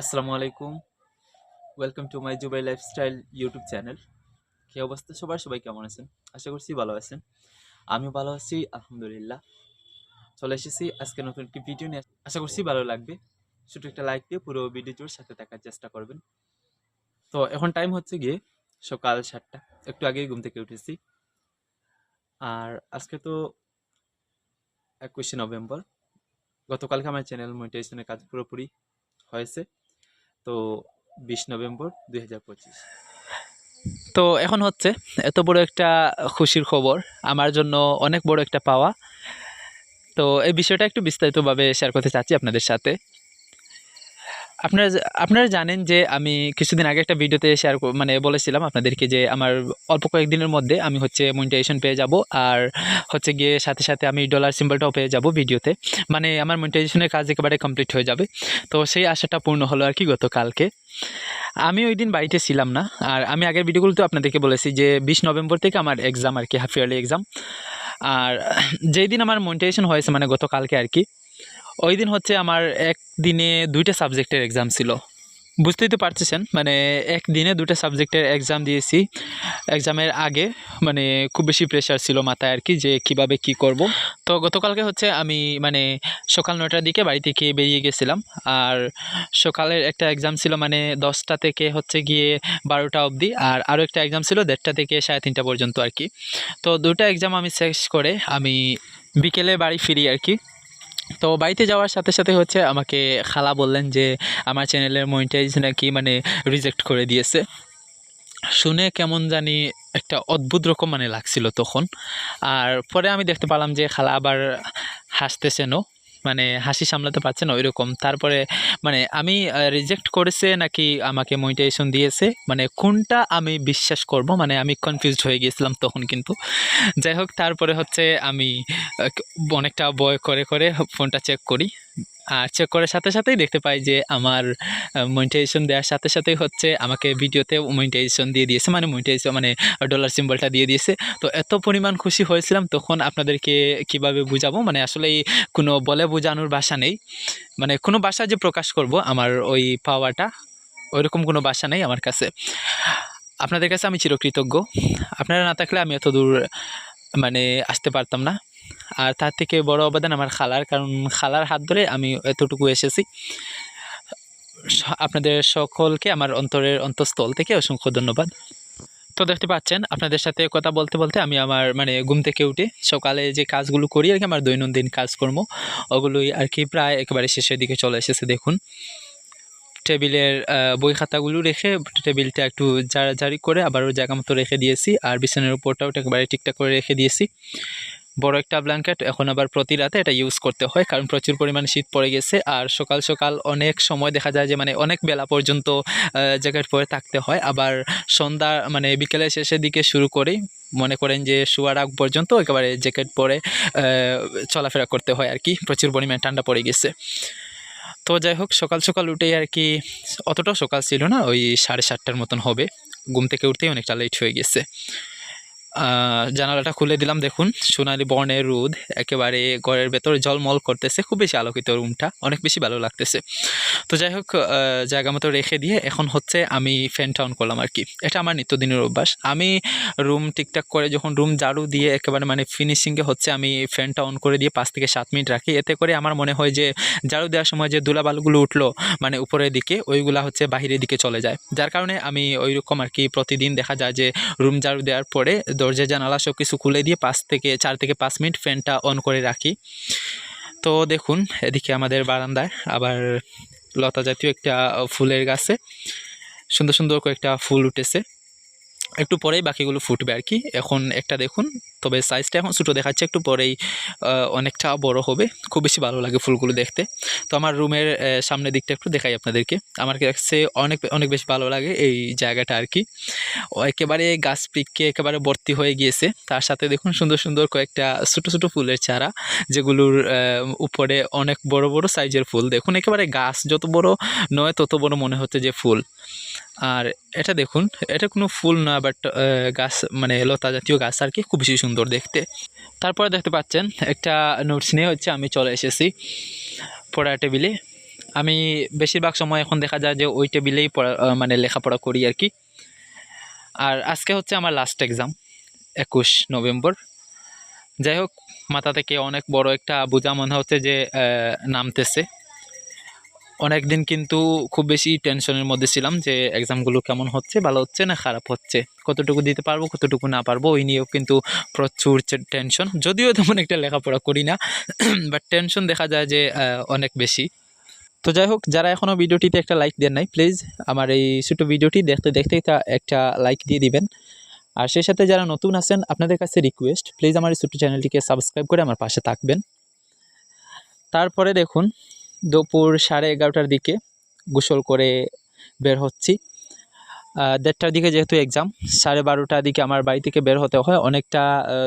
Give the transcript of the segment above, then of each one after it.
আসসালামু আলাইকুম। Welcome to my Jubai lifestyle YouTube channel কী অবস্থা সবার? সবাই কেমন আছেন? আশা করছি ভালো আছেন। আমি ভালো আছি, আলহামদুলিল্লাহ। চলে এসেছি আজকে নতুন একটি ভিডিও নিয়ে। আশা করছি ভালো লাগবে। ছোটো একটা লাইক দিয়ে পুরো ভিডিওটির সাথে থাকার চেষ্টা করবেন। তো এখন টাইম হচ্ছে গিয়ে সকাল সাতটা। একটু আগেই ঘুম থেকে উঠেছি। আর আজকে তো একুশে নভেম্বর। গতকালকে আমার চ্যানেল মনিটাইজেশনের কাজ পুরোপুরি হয়েছে। তো বিশ নভেম্বর দুই হাজার পঁচিশ। তো এখন হচ্ছে, এত বড় একটা খুশির খবর, আমার জন্য অনেক বড় একটা পাওয়া। তো এই বিষয়টা একটু বিস্তারিতভাবে শেয়ার করতে চাচ্ছি আপনাদের সাথে। আপনারা আপনারা জানেন যে আমি কিছুদিন আগে একটা ভিডিওতে শেয়ার মানে বলেছিলাম আপনাদেরকে যে আমার অল্প কয়েকদিনের মধ্যে আমি হচ্ছে মনিটাইজেশন পেয়ে যাব আর হচ্ছে গিয়ে সাথে সাথে আমি ডলার সিম্বলটাও পেয়ে যাব ভিডিওতে। মানে আমার মনিটাইজেশনের কাজ একেবারে কমপ্লিট হয়ে যাবে। তো সেই আশাটা পূর্ণ হলো আর কি গতকালকে। আমি ওই দিন বাড়িতে ছিলাম না। আর আমি আগের ভিডিওগুলোতে আপনাদেরকে বলেছি যে বিশ নভেম্বর থেকে আমার এক্সাম আর কি হাফ ইয়ারলি এক্সাম আর যেই দিন আমার মনিটাইজেশন হয়েছে মানে গতকালকে আর কি ওই দিন হচ্ছে আমার এক দিনে দুইটা সাবজেক্টের এক্সাম ছিল। বুঝতেই তো পারতেছেন মানে এক দিনে দুটো সাবজেক্টের এক্সাম দিয়েছি। এক্সামের আগে মানে খুব বেশি প্রেশার ছিল মাথায় আর কি, যে কীভাবে কি করব। তো গতকালকে হচ্ছে আমি মানে সকাল নটার দিকে বাড়ি থেকে বেরিয়ে গেছিলাম। আর সকালের একটা এক্সাম ছিল মানে দশটা থেকে হচ্ছে গিয়ে বারোটা অবধি, আর আরও একটা এক্সাম ছিল দেড়টা থেকে সাড়ে তিনটা পর্যন্ত আর কি। তো দুটা এক্সাম আমি শেষ করে আমি বিকেলে বাড়ি ফিরি আর কি। তো বাড়িতে যাওয়ার সাথে সাথে হচ্ছে আমাকে খালা বললেন যে, আমার চ্যানেলের মনিটাইজ নাকি মানে রিজেক্ট করে দিয়েছে। শুনে কেমন জানি একটা অদ্ভুত রকম মানে লাগছিল তখন। আর পরে আমি দেখতে পেলাম যে খালা আবার হাসতেছেনও মানে হাসি সামলাতে পারছে না ওইরকম। তারপরে মানে আমি রিজেক্ট করেছে নাকি আমাকে মনিটাইজেশন দিয়েছে? মানে কোনটা আমি বিশ্বাস করব? মানে আমি কনফিউজড হয়ে গিয়েছিলাম তখন কিন্তু। যাই হোক, তারপরে হচ্ছে আমি অনেকটা বয় করে করে ফোনটা চেক করি। আর চেক করার সাথে সাথেই দেখতে পাই যে আমার মনিটাইজেশন দেওয়ার সাথে সাথেই হচ্ছে আমাকে ভিডিওতে মনিটাইজেশন দিয়ে দিয়েছে। মানে মনিটাইজেশন মানে ডলার সিম্বলটা দিয়ে দিয়েছে। তো এত পরিমাণ খুশি হয়েছিলাম, তখন আপনাদেরকে কীভাবে বুঝাবো? মানে আসলে কোনো বলে বোঝানোর ভাষা নেই। মানে কোনো ভাষা যে প্রকাশ করব, আমার ওই পাওয়াটা, ওইরকম কোনো ভাষা নেই আমার কাছে। আপনাদের কাছে আমি চিরকৃতজ্ঞ। আপনারা না থাকলে আমি এত দূর মানে আসতে পারতাম না। আর তার থেকে বড় অবদান আমার খালার, কারণ খালার হাত ধরে আমি এতটুকু এসেছি। আপনাদের সকলকে আমার অন্তরের অন্তঃস্থল থেকে অসংখ্য ধন্যবাদ। তো দেখতে পাচ্ছেন, আপনাদের সাথে কথা বলতে বলতে আমি আমার মানে ঘুম থেকে উঠে সকালে যে কাজগুলো করি আর কি, আমার দৈনন্দিন কাজকর্ম, ওগুলোই আর কি প্রায় একেবারে শেষের দিকে চলে এসেছে, দেখুন। টেবিলের বই খাতাগুলো রেখে টেবিলটা একটু জারি করে আবারও জায়গা মতো রেখে দিয়েছি, আর বিছানার উপরটাও একেবারে ঠিকঠাক করে রেখে দিয়েছি। বড় একটা ব্ল্যাঙ্কেট এখন আবার প্রতি রাতে এটা ইউজ করতে হয়, কারণ প্রচুর পরিমাণে শীত পড়ে গেছে, আর সকাল সকাল অনেক সময় দেখা যায় যে মানে অনেক বেলা পর্যন্ত জ্যাকেট পরে থাকতে হয়, আবার সন্ধ্যা মানে বিকেলের শেষের দিকে শুরু করেই মনে করেন যে, শোয়ার আগ পর্যন্ত একেবারে জ্যাকেট পরে চলাফেরা করতে হয় আর কি, প্রচুর পরিমাণে ঠান্ডা পড়ে গেছে। তো যাই হোক, সকাল সকাল উঠেই আর কি, অতটাও সকাল ছিল না, ওই সাড়ে সাতটার মতন হবে, ঘুম থেকে উঠতেই অনেকটা লেট হয়ে গেছে। জানালাটা খুলে দিলাম, দেখুন। সোনালি বর্ণের রোদ একেবারে ঘরের ভেতরে জলমল করতেছে। খুব বেশি আলোকিত রুমটা অনেক বেশি ভালো লাগতেছে। তো যাই হোক জায়গা মতো রেখে দিয়ে এখন হচ্ছে আমি ফ্যানটা অন করলাম আর কি। এটা আমার নিত্যদিনের অভ্যাস। আমি রুম ঠিকঠাক করে যখন রুম ঝাড়ু দিয়ে একেবারে মানে ফিনিশিংয়ে হচ্ছে আমি ফ্যানটা অন করে দিয়ে পাঁচ থেকে সাত মিনিট রাখি। এতে করে আমার মনে হয় যে ঝাড়ু দেওয়ার সময় যে ধুলাবালুগুলো উঠল মানে উপরের দিকে, ওইগুলা হচ্ছে বাহিরের দিকে চলে যায়। যার কারণে আমি ওই রকম আর কি প্রতিদিন দেখা যায় যে রুম ঝাড়ু দেওয়ার পরে দরজা জানালা সব কিছু খুলে দিয়ে পাঁচ থেকে চার থেকে পাঁচ মিনিট ফ্যানটা অন করে রাখি। তো দেখুন, এদিকে আমাদের বারান্দায় আবার লতা জাতীয় একটা ফুলের গাছে সুন্দর সুন্দর কয়েকটা ফুল উঠেছে। একটু পরেই বাকিগুলো ফুটবে আর কি। এখন একটা দেখুন, তবে সাইজটা এখন ছোটো দেখাচ্ছে, একটু পরেই অনেকটা বড় হবে। খুব বেশি ভালো লাগে ফুলগুলো দেখতে। তো আমার রুমের সামনের দিকটা একটু দেখাই আপনাদেরকে। আমার কাছে অনেক অনেক বেশি ভালো লাগে এই জায়গাটা আর কি। একেবারে গাছ পিককে একেবারে ভর্তি হয়ে গিয়েছে। তার সাথে দেখুন সুন্দর সুন্দর কয়েকটা ছোটো ছোটো ফুলের চারা, যেগুলোর উপরে অনেক বড় বড় সাইজের ফুল। দেখুন একেবারে গাছ, যত বড় নয় তত বড় মনে হচ্ছে যে ফুল। আর এটা দেখুন, এটা কোনো ফুল না বাট গাছ মানে লতা জাতীয় গাছ আর কি, খুব বেশি সুন্দর দেখতে। তারপরে দেখতে পাচ্ছেন, একটা নোটস নিয়ে হচ্ছে আমি চলে এসেছি পড়া টেবিলে আমি বেশিরভাগ সময় এখন দেখা যায় যে ওই টেবিলেই পড়া মানে লেখাপড়া করি আর কি। আর আজকে হচ্ছে আমার লাস্ট এক্সাম একুশ নভেম্বর। যাই হোক, মাথা থেকে অনেক বড় একটা বোঝা মনে হচ্ছে যে নামতেছে। অনেক দিন কিন্তু খুব বেশি টেনশনের মধ্যে ছিলাম যে এক্সামগুলো কেমন হচ্ছে, ভালো হচ্ছে না খারাপ হচ্ছে। কতটুকু দিতে পারব, কতটুকু না পারব, ওই নিয়েও কিন্তু প্রচুর টেনশন যদিও তেমন একটা লেখাপড়া করি না বাট টেনশন দেখা যায় যে অনেক বেশি। তো যাই হোক, যারা এখনও ভিডিওটিতে একটা লাইক দেন নাই প্লিজ আমার এই ছোটো ভিডিওটি দেখতে দেখতে একটা লাইক দিয়ে দিবেন। আর সেই সাথে যারা নতুন আছেন, আপনাদের কাছে রিকোয়েস্ট প্লিজ আমার এই ছোট্ট চ্যানেলটিকে সাবস্ক্রাইব করে আমার পাশে থাকবেন। তারপরে দেখুন দুপুর সাড়ে এগারোটার দিকে গোসল করে বের হচ্ছি। দেড়টার দিকে যেহেতু এক্সাম সাড়ে বারোটার দিকে আমার বাড়ি থেকে বের হতে হয়, অনেকটা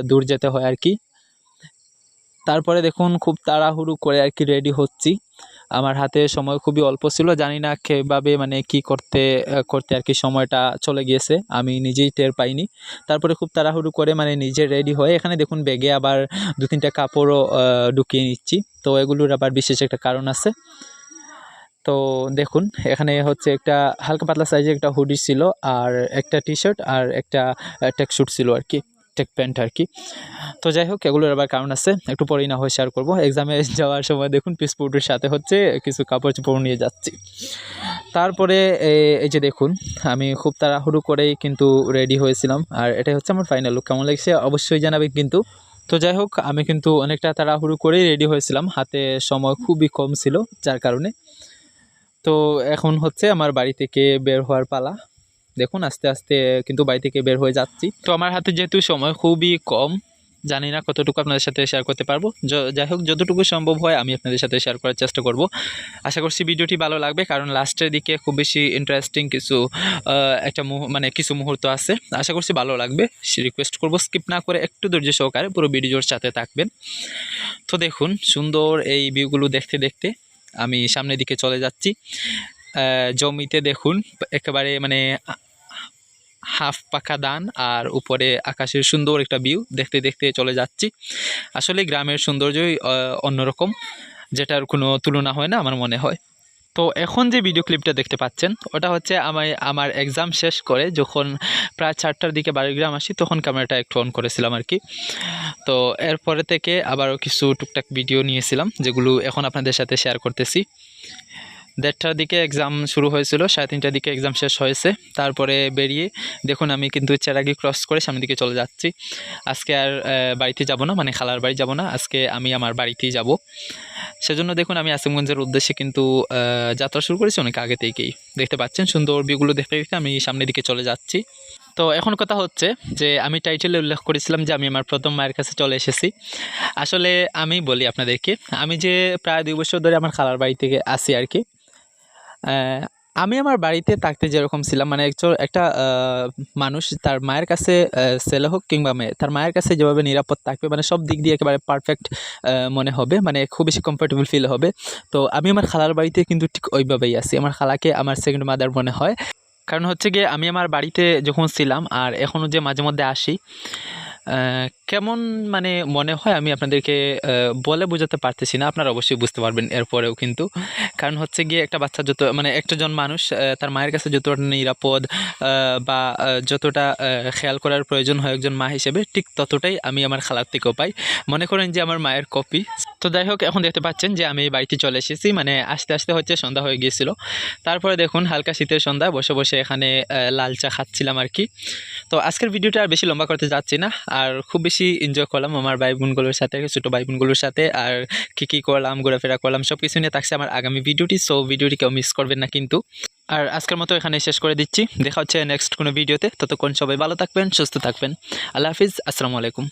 দূর যেতে হয় আর কি। তারপরে দেখুন খুব তাড়াহুড়ো করে আর কি রেডি হচ্ছি। আমার হাতে সময় খুবই অল্প ছিল, জানি না কীভাবে মানে কি করতে করতে আর কি সময়টা চলে গিয়েছে, আমি নিজেই টের পাইনি। তারপরে খুব তাড়াহুড়ো করে মানে নিজে রেডি হয়ে, এখানে দেখুন ব্যাগে আবার দু তিনটা কাপড়ও ঢুকিয়ে নিচ্ছি। তো এগুলোর আবার বিশেষ একটা কারণ আছে। তো দেখুন, এখানে হচ্ছে একটা হালকা পাতলা সাইজের একটা হুডি ছিল, আর একটা টি শার্ট আর একটা টেক স্যুট ছিল আর কি। টেক প্যান্ট আর কি। তো যাই হোক, এগুলোর আবার কারণ আছে। একটু পরেই না হয় শেয়ার করব। এক্সামে যাওয়ার সময় দেখুন পিসপোর্টের সাথে হচ্ছে কিছু কাপড় চোপড় নিয়ে যাচ্ছি। তারপরে এই যে দেখুন, আমি খুব তাড়াহুড়ো করেই কিন্তু রেডি হয়েছিলাম। আর এটাই হচ্ছে আমার ফাইনাল লুক কেমন লাগছে অবশ্যই জানাবেন কিন্তু। তো যাই হোক, আমি কিন্তু অনেকটা তাড়াহুড়ো করেই রেডি হয়েছিলাম। হাতে সময় খুবই কম ছিল, যার কারণে। তো এখন হচ্ছে আমার বাড়ি থেকে বের হওয়ার পালা। দেখুন, আস্তে আস্তে কিন্তু বাড়ি থেকে বের হয়ে যাচ্ছি। তো আমার হাতে যেহেতু সময় খুবই কম, জানি না কতটুকু আপনাদের সাথে শেয়ার করতে পারব। যাই হোক, যতটুকু সম্ভব হয় আমি আপনাদের সাথে শেয়ার করার চেষ্টা করব। আশা করছি ভিডিওটি ভালো লাগবে, কারণ লাস্টের দিকে খুব বেশি ইন্টারেস্টিং কিছু একটা মানে কিছু মুহূর্ত আছে। আশা করছি ভালো লাগবে। রিকোয়েস্ট করব স্কিপ না করে একটু ধৈর্য সহকারে পুরো ভিডিওর সাথে থাকবেন। তো দেখুন, সুন্দর এই ভিউগুলো দেখতে দেখতে আমি সামনের দিকে চলে যাচ্ছি। জমিতে দেখুন, একেবারে মানে হাফ পাকা দান আর উপরে আকাশের সুন্দর একটা ভিউ দেখতে দেখতে চলে যাচ্ছি। আসলে গ্রামের সৌন্দর্যই অন্যরকম, যেটার কোনো তুলনা হয় না আমার মনে হয়। তো এখন যে ভিডিও ক্লিপটা দেখতে পাচ্ছেন, ওটা হচ্ছে আমি আমার এক্সাম শেষ করে যখন প্রায় চারটার দিকে বাড়িগ্রাম আসি, তখন ক্যামেরাটা একটু অন করেছিলাম আর কি। তো এরপরে থেকে আবারও কিছু টুকটাক ভিডিও নিয়েছিলাম, যেগুলো এখন আপনাদের সাথে শেয়ার করতেছি। দেড়টার দিকে এক্সাম শুরু হয়েছিল, সাড়ে তিনটার দিকে এক্সাম শেষ হয়েছে। তারপরে বেরিয়ে দেখুন আমি কিন্তু চেরাগি ক্রস করে সামনের দিকে চলে যাচ্ছি। আজকে আর বাড়িতে যাব না মানে খালার বাড়ি যাব না, আজকে আমি আমার বাড়িতেই যাব। সেজন্য দেখুন আমি আসিমগঞ্জের উদ্দেশ্যে কিন্তু যাত্রা শুরু করেছি অনেক আগে থেকেই। দেখতে পাচ্ছেন সুন্দর ভিউগুলো দেখতে দেখতে আমি সামনের দিকে চলে যাচ্ছি। তো এখন কথা হচ্ছে যে, আমি টাইটেলে উল্লেখ করেছিলাম যে, আমি আমার প্রথম মায়ের কাছে চলে এসেছি। আসলে আমি বলি আপনাদেরকে, আমি যে প্রায় দুই বছর ধরে আমার খালার বাড়ি থেকে আসি আর কি আমি আমার বাড়িতে থাকতে যেরকম ছিলাম মানে একজন একটা মানুষ তার মায়ের কাছে ছেলে হোক কিংবা মেয়ে, তার মায়ের কাছে যেভাবে নিরাপদ থাকবে মানে সব দিক দিয়ে একেবারে পারফেক্ট মনে হবে মানে খুব বেশি কমফোর্টেবল ফিল হবে। তো আমি আমার খালার বাড়িতে কিন্তু ঠিক ওইভাবেই আছি। আমার খালাকে আমার সেকেন্ড মাদার মনে হয়। কারণ হচ্ছে গিয়ে আমি আমার বাড়িতে যখন ছিলাম, আর এখনও যে মাঝে মধ্যে আসি কেমন মানে মনে হয় আমি আপনাদেরকে বলে বোঝাতে পারতেছি না, আপনারা অবশ্যই বুঝতে পারবেন এরপরেও কিন্তু। কারণ হচ্ছে গিয়ে একটা বাচ্চা যত মানে একটা জন মানুষ তার মায়ের কাছে যতটা নিরাপদ বা যতটা খেয়াল করার প্রয়োজন হয় একজন মা হিসেবে, ঠিক ততটাই আমি আমার খালার থেকেও পাই। মনে করেন যে আমার মায়ের কপি। তো যাই হোক, এখন দেখতে পাচ্ছেন যে আমি বাড়িতে চলে এসেছি মানে আস্তে আস্তে হচ্ছে সন্ধ্যা হয়ে গিয়েছিল। তারপরে দেখুন, হালকা শীতের সন্ধ্যা, বসে বসে এখানে লাল চা খাচ্ছিলাম আর কি। তো আজকের ভিডিওটা আর বেশি লম্বা করতে যাচ্ছি না। আর খুব বেশি এনজয় করলাম আমার ভাই বোনগুলোর সাথে, ছোটো ভাই বোনগুলোর সাথে, আর কী কী করলাম, ঘোরাফেরা করলাম সব কিছু নিয়ে থাকছে আমার আগামী ভিডিওটি সো ভিডিওটি কেউ মিস করবেন না কিন্তু। আর আজকের মতো এখানে শেষ করে দিচ্ছি। দেখা হচ্ছে নেক্সট কোনো ভিডিওতে। ততক্ষণ সবাই ভালো থাকবেন, সুস্থ থাকবেন। আল্লাহ হাফিজ, আসসালামু আলাইকুম।